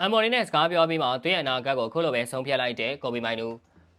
အမ်မော်ရီနဲ့စကားပြောပြီးမှသူ့ရဲ့အနာဂတ်ကိုခုလိုပဲဆုံးဖြတ်လိုက်တဲ့ကိုဘီမိုင်နူ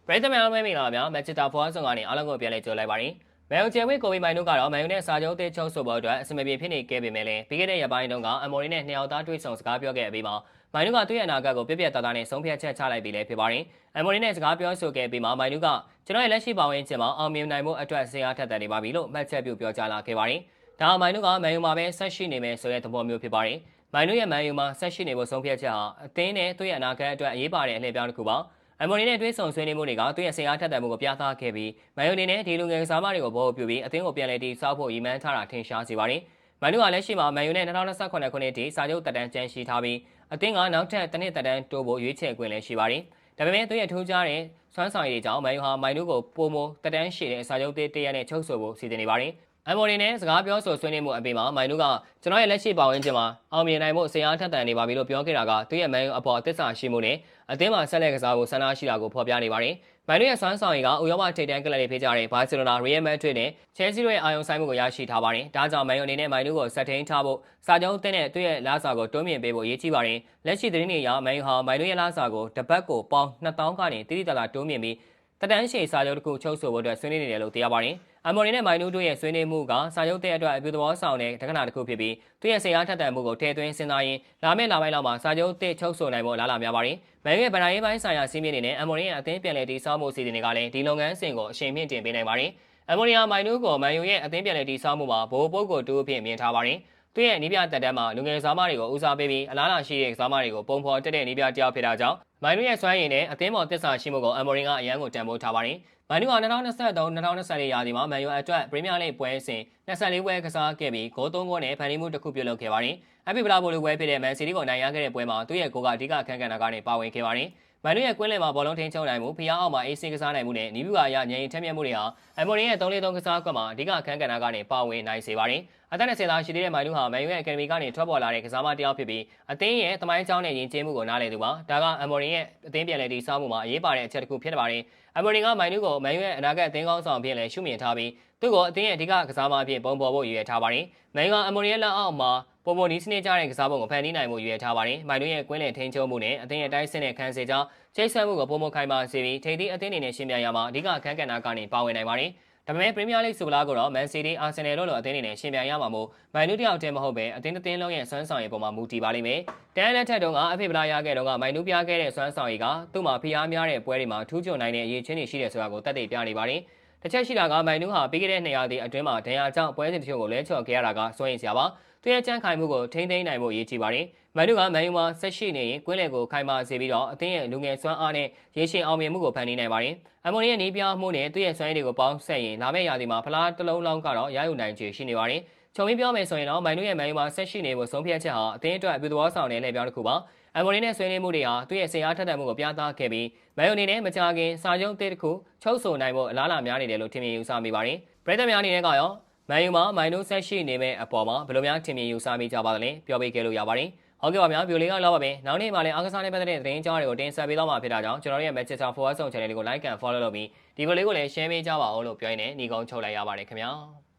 ပရိသတ်များမဲမိလာများမက်ချစ်တာဖွားဆောင်ကနေအားလုံးကိုပြန်လည်ကြိုလိုက်ပါတယ်။မဲယုံကျဲဝေးကိုဘီမိုင်နူကတော့မဲယုံနဲ့စာချုပ်သေးချုပ်ဆိုဖို့အတွက်အစမပြေဖြစ်နေခဲ့ပေမဲ့လည်းပြီးခဲ့တဲ့ရက်ပိုင်းတုန်းကအမ်မော်ရီနဲ့နှစ်ယောက်သားတွေ့ဆုံစကားပြောခဲ့ပြီးမှမိုင်နူကသူ့ရဲ့အနာဂတ်ကိုပြည့်ပြည့်သားသားနဲ့ဆုံးဖြတ်ချက်ချလိုက်ပြီလည်းဖြစ်ပါတယ်။အမ်မော်ရီနဲ့စကားပြောဆိုခဲ့ပြီးမှမိုင်နူကကျွန်တော်ရဲ့လက်ရှိပါဝင်ခြင်းမှာအောင်မြင်နိုင်မှုအတွက်ဆရာထက်တယ်နေပါပြီလို့မှတ်ချက်ပြုပြောကြားလာခဲ့ပါတယ်။ဒါမိုင်နူကမဲယုံမှာပဲဆက်ရှိနေမယ်ဆိုတဲ့သဘောမျိုးဖြစ်ပါတယ်။မိုင်တို့ရဲ့မန်ယူမှာဆက်ရှိနေဖို့ဆုံးဖြတ်ချက်ဟာအသင်းနဲ့သူ့ရဲ့အနာဂတ်အတွက်အရေးပါတဲ့အလှည့်ပြောင်းတစ်ခုပါ။အမ်မိုနီနဲ့တွဲဆုံဆွေးနွေးမှုတွေကသူ့ရဲ့ဆင်အားထက်သန်မှုကိုပြသခဲ့ပြီးမန်ယူအနေနဲ့ဒီလူငယ်ကစားမတွေကိုဘောပြုပြီးအသင်းကိုပြန်လည်တည်ဆောက်ဖို့ရည်မှန်းထားတာထင်ရှားစေပါတယ်။မန်ယူကလည်းရှိမှာမန်ယူနဲ့2028ခုနှစ်ထိစာချုပ်တက်တန်းကျန်းရှိထားပြီးအသင်းကနောက်ထပ်တစ်နှစ်တက်တန်းတိုးဖို့ရွေးချယ်ခွင့်လည်းရှိပါတယ်။ဒါပေမဲ့သူ့ရဲ့ထိုးကြတဲ့စွမ်းဆောင်ရည်တွေကြောင့်မန်ယူဟာမိုင်နူကိုပိုမိုတက်တန်းရှိတဲ့စာချုပ်သေးတရက်နဲ့ချုပ်ဆိုဖို့စီစဉ်နေပါတယ်။ အမ်မော်ရီနဲ့စကားပြောဆိုဆွေးနွေးမှုအပြင်မှာမိုင်နူကကျွန်တော်ရဲ့လက်ရှိပါဝင်ခြင်းမှာအောင်မြင်နိုင်မှုဆရာထက်တန်နေပါပြီလို့ပြောခဲ့တာကသူ့ရဲ့မန်ယူအပေါ်အသစ္စာရှိမှုနဲ့အသင်းမှာဆက်လက်ကစားဖို့ဆန္ဒရှိတာကိုဖော်ပြနေပါတယ်။မိုင်နူရဲ့စွမ်းဆောင်ရည်ကဥရောပထိပ်တန်းကလပ်တွေဖြစ်ကြတဲ့ဘာစီလိုနာ၊ရီယယ်မက်ဒရစ်နဲ့ချဲလ်ဆီတို့ရဲ့အာရုံစိုက်မှုကိုရရှိထားပါတယ်။ဒါကြောင့်မန်ယူအနေနဲ့မိုင်နူကိုဆက်ထိန်ထားဖို့စာချုပ်တင်တဲ့သူ့ရဲ့လာစာကိုတွန်းမြင့်ပေးဖို့အရေးကြီးပါတယ်။လက်ရှိသတင်းတွေအရမန်ယူဟာမိုင်နူရဲ့လာစာကိုတပတ်ကိုပေါင်2000ကနေတိတိတလာတွန်းမြင့်ပြီး တတန်းရှိစာချုပ်တစ်ခုချုပ်ဆိုဖို့အတွက်ဆွေးနွေးနေတယ်လို့သိရပါတယ်။အမော်ရီနဲ့မိုင်နူတို့ရဲ့ဆွေးနွေးမှုကစာချုပ်တဲ့အတွက်အပြုသဘောဆောင်တဲ့တက္ကနာတစ်ခုဖြစ်ပြီးသူ့ရဲ့ဆရာထက်သန်မှုကိုထည့်သွင်းစဉ်းစားရင်လာမယ့်လပိုင်းလောက်မှာစာချုပ်တဲ့ချုပ်ဆိုနိုင်ဖို့အလားအလာများပါတယ်။မိုင်ရဲ့ဗဏ္ဍာရေးပိုင်းဆိုင်ရာစီးမြင့်နေနဲ့အမော်ရီရဲ့အသင်းပြန်လည်တည်ဆောက်မှုစီစဉ်တွေကလည်းဒီလုပ်ငန်းစဉ်ကိုအရှိန်မြင့်တင်ပေးနိုင်ပါတယ်။အမော်ရီယာမိုင်နူကိုမန်ယူရဲ့အသင်းပြန်လည်တည်ဆောက်မှုမှာဘိုးပုတ်ကိုတူအဖြစ်မြင်ထားပါတယ်။သူ့ရဲ့နီးပြတက်တန်းမှာလူငယ်စားမတွေကိုဦးစားပေးပြီးအလားအလာရှိတဲ့စားမတွေကိုပုံဖော်တက်တဲ့နီးပြတယောက်ဖြစ်တာကြောင့် မိုင်နူရဲ့စွမ်းရည်နဲ့အသင်းပေါ်တစ္ဆာရှိမှုကိုအမော်ရီကအရန်ကိုတန်ဖိုးထားပါတယ်။မန်နူဟာ2023-2024ရာသီမှာမန်ယူအတွက်ပရီးမီးယားလိပွဲစဉ်24ပွဲကစားခဲ့ပြီးဂိုး3ဂိုးနဲ့ဖန်တီးမှုတစ်ခုပြုလုပ်ခဲ့ပါတယ်။အပီပလာဘိုလူပွဲဖြစ်တဲ့မန်စီးတီးကိုနိုင်ရခဲ့တဲ့ပွဲမှာသူ့ရဲ့ဂိုးကအဓိကအခန်းကဏ္ဍကနေပါဝင်ခဲ့ပါတယ်။ မန်နူရဲ့ကွင်းလယ်မှာဘောလုံးထိန်းချုပ်နိုင်မှုဖျားအောင်မှာအေးဆေးကစားနိုင်မှုနဲ့နီးဗျူဟာအရညင်ထက်မြက်မှုတွေဟာအမော်ရီရဲ့3-3ကစားကွက်မှာအဓိကအခန်းကဏ္ဍကနေပါဝင်နိုင်စေပါတယ်။အသက်20သားရှိသေးတဲ့မိုင်နူဟာမန်ယူရဲ့အကယ်ဒမီကနေထွက်ပေါ်လာတဲ့ကစားမတစ်ယောက်ဖြစ်ပြီးအသင်းရဲ့သမိုင်းကြောင်းနဲ့ယဉ်ကျေးမှုကိုနားလည်သူပါ။ဒါကအမော်ရီရဲ့အသင်းပြန်လည်တည်ဆောက်မှုမှာအရေးပါတဲ့အချက်တစ်ခုဖြစ်ပါတယ်။အမော်ရီကမိုင်နူကိုမန်ယူရဲ့အနာဂတ်အသင်းကောင်းဆောင်ဖြစ်လည်းရှုမြင်ထားပြီး သူ့ကိုအသင်းရဲ့အဓိကကစားမအဖြစ်ပုံပေါ်ဖို့ရည်ရွယ်ထားပါတယ်။မန်ယူကအမော်ရီရဲ့လက်အောက်မှာပုံပေါ်နီးစနစ်ကြတဲ့ကစားပုံကိုဖန်တီးနိုင်မှုရည်ရွယ်ထားပါတယ်။မိုင်နူရဲ့ကွင်းလယ်ထိန်းချုပ်မှုနဲ့အသင်းရဲ့တိုက်စစ်တဲ့ခန်းစစ်ကြောင်းချိတ်ဆက်မှုကိုပုံမခိုင်မာစေပြီးထိပ်သီးအသင်းတွေနဲ့ရှင်းပြရမှာအဓိကအခန်းကဏ္ဍကနေပါဝင်နိုင်ပါတယ်။ဒါပေမဲ့ပရီးမီးယားလိဂ်စူပလာကိုတော့မန်စီးတီးအာဆင်နယ်တို့လိုအသင်းတွေနဲ့ရှင်ပြိုင်ရမှာမို့မန်နူတယောက်တည်းမဟုတ်ပဲအသင်းတစ်သင်းလုံးရဲ့စွမ်းဆောင်ရည်ပေါ်မှာမူတည်ပါလိမ့်မယ်။တန်လက်ထက်တုန်းကအဖေဗလာရခဲ့တော့ကမိုင်နူပြခဲ့တဲ့စွမ်းဆောင်ရည်ကသူ့မှာဖိအားများတဲ့ပွဲတွေမှာထူးချွန်နိုင်တဲ့အရေးချင်းတွေရှိတယ်ဆိုတာကိုသက်သေပြနေပါတယ်။ တစ်ချက်ရှိတာကမိုင်နူးဟာပြီးခဲ့တဲ့နှစ်ရာသီအတွင်းမှာဒဏ်ရာကြောင့်ပွဲစဉ်တချို့ကိုလဲချော်ခဲ့ရတာကစိုးရိမ်စရာပါ။သူရဲ့ကြမ်းခိုင်မှုကိုထိန်းသိမ်းနိုင်ဖို့ရည်ကြည်ပါတယ်။မန်နူးကမန်ယူမှာဆက်ရှိနေရင်ကွင်းလယ်ကိုခိုင်မာစေပြီးတော့အသင်းရဲ့လူငယ်စွမ်းအားနဲ့ရေရှည်အောင်မြင်မှုကိုဖန်တီးနိုင်ပါတယ်။အမ်မိုနီရဲ့နီးပြားမှုနဲ့သူ့ရဲ့စွမ်းရည်တွေကိုပေါင်းဆက်ရင်လာမယ့်ရာသီမှာဖလားတစ်လုံးလုံးကတော့ရယူနိုင်ခြေရှိနေပါတယ်။ချုံပြီးပြောမယ်ဆိုရင်တော့မိုင်နူးရဲ့မန်ယူမှာဆက်ရှိနေဖို့ဆုံးဖြတ်ချက်ဟာအသင်းအတွက်အပြုသဘောဆောင်တဲ့လက်ပြောင်းတစ်ခုပါ။ အမ်မိုနီနဲ့ဆွေးနွေးမှုတွေဟာသူ့ရဲ့ဆင်အားထက်သန်မှုကိုပြသခဲ့ပြီးမန်ယူအနေနဲ့မကြာခင်စာချုပ်အသစ်တစ်ခုချုပ်ဆိုနိုင်ဖို့အလားအလာများနေတယ်လို့ထင်မြင်ယူဆမိပါတယ်။ပရိသတ်များအနေနဲ့ကရောမန်ယူမှာမိုင်နိုဆက်ရှိနေမဲ့အပေါ်မှာဘယ်လိုများထင်မြင်ယူဆမိကြပါသလဲပြောပြခဲ့လို့ရပါတယ်။ဟုတ်ကဲ့ပါဗျာဗီဒီယိုလေးကလောက်ပါပဲ။နောက်နေ့မှလည်းအားကစားနဲ့ပတ်သက်တဲ့သတင်းကြားတွေကိုတင်ဆက်ပေးသွားမှာဖြစ်တာကြောင့်ကျွန်တော်ရဲ့ Manchester Forward Zone Channel လေးကို Like and Follow လုပ်ပြီးဒီဗီဒီယိုလေးကိုလည်း Share ပေးကြပါဦးလို့ပြောရင်းနဲ့ညီကုန်းချုပ်လိုက်ရပါတယ်ခင်ဗျာ။